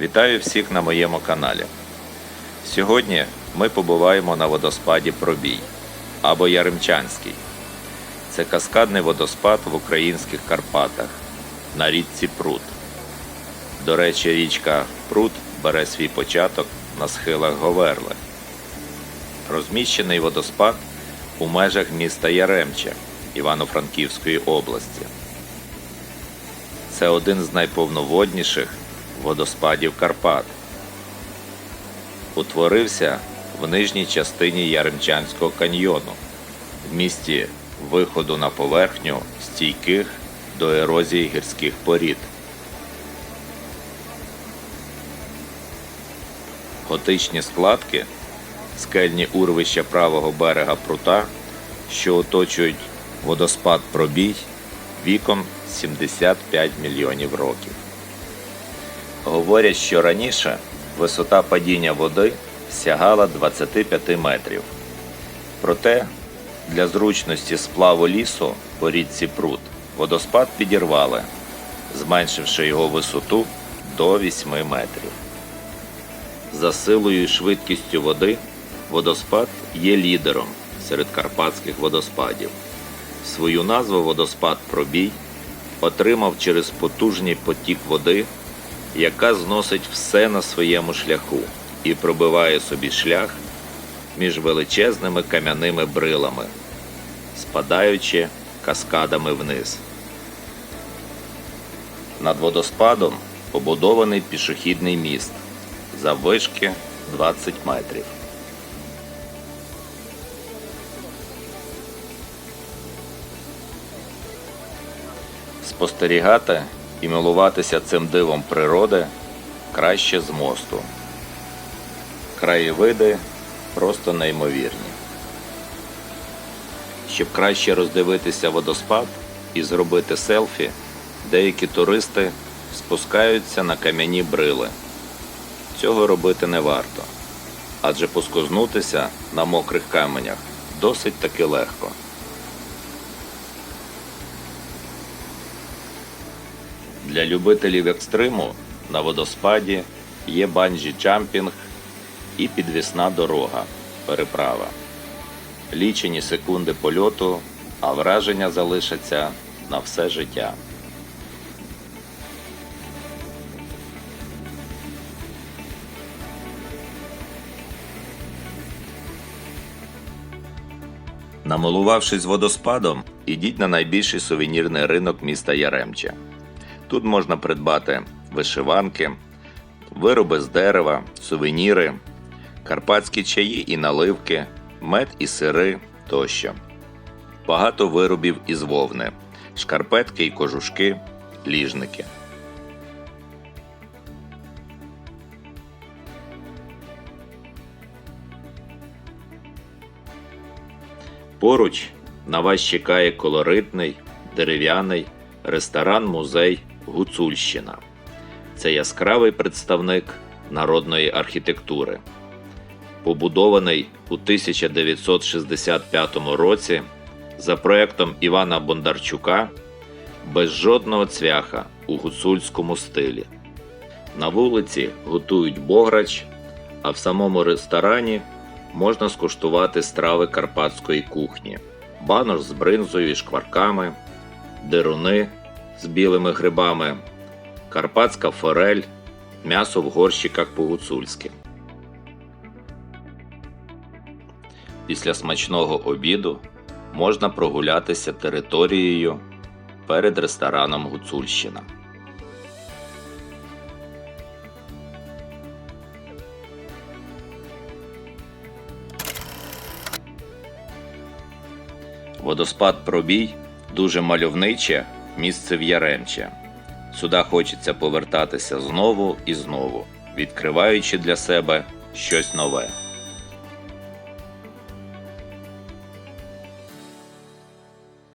Вітаю всіх на моєму каналі. Сьогодні ми побуваємо на водоспаді Пробій або Яремчанський. Це каскадний водоспад в українських Карпатах на річці Прут. До речі, річка Прут бере свій початок на схилах Говерли. Розміщений водоспад у межах міста Яремче Івано-Франківської області. Це один з найповноводніших водоспадів Карпат. Утворився в нижній частині Яремчанського каньйону, в місті виходу на поверхню стійких до ерозії гірських порід. Готичні складки, скельні урвища правого берега прута, що оточують водоспад Пробій віком 75 мільйонів років. Говорять, що раніше висота падіння води сягала 25 метрів. Проте для зручності сплаву лісу по річці Прут водоспад підірвали, зменшивши його висоту до 8 метрів. За силою і швидкістю води водоспад є лідером серед карпатських водоспадів. Свою назву водоспад Пробій отримав через потужний потік води, яка зносить все на своєму шляху і пробиває собі шлях між величезними кам'яними брилами, спадаючи каскадами вниз. Над водоспадом побудований пішохідний міст заввишки 20 метрів. Спостерігати і милуватися цим дивом природи краще з мосту. Краєвиди просто неймовірні. Щоб краще роздивитися водоспад і зробити селфі, деякі туристи спускаються на кам'яні брили. Цього робити не варто, адже поскознутися на мокрих каменях досить таки легко. Для любителів екстриму на водоспаді є банджі-джампінг і підвісна дорога переправа. Лічені секунди польоту, а враження залишаться на все життя. Намилувавшись водоспадом, ідіть на найбільший сувенірний ринок міста Яремче. Тут можна придбати вишиванки, вироби з дерева, сувеніри, карпатські чаї і наливки, мед і сири тощо. Багато виробів із вовни, шкарпетки і кожушки, ліжники. Поруч на вас чекає колоритний дерев'яний ресторан-музей Гуцульщина. Це яскравий представник народної архітектури. Побудований у 1965 році за проектом Івана Бондарчука без жодного цвяха у гуцульському стилі. На вулиці готують бограч, а в самому ресторані можна скуштувати страви карпатської кухні, банош з бринзою і шкварками, деруни з білими грибами, карпатська форель, м'ясо в горщиках по-гуцульськи. Після смачного обіду можна прогулятися територією перед рестораном Гуцульщина. Водоспад Пробій дуже мальовниче місце в Яремче. Сюди хочеться повертатися знову і знову, відкриваючи для себе щось нове.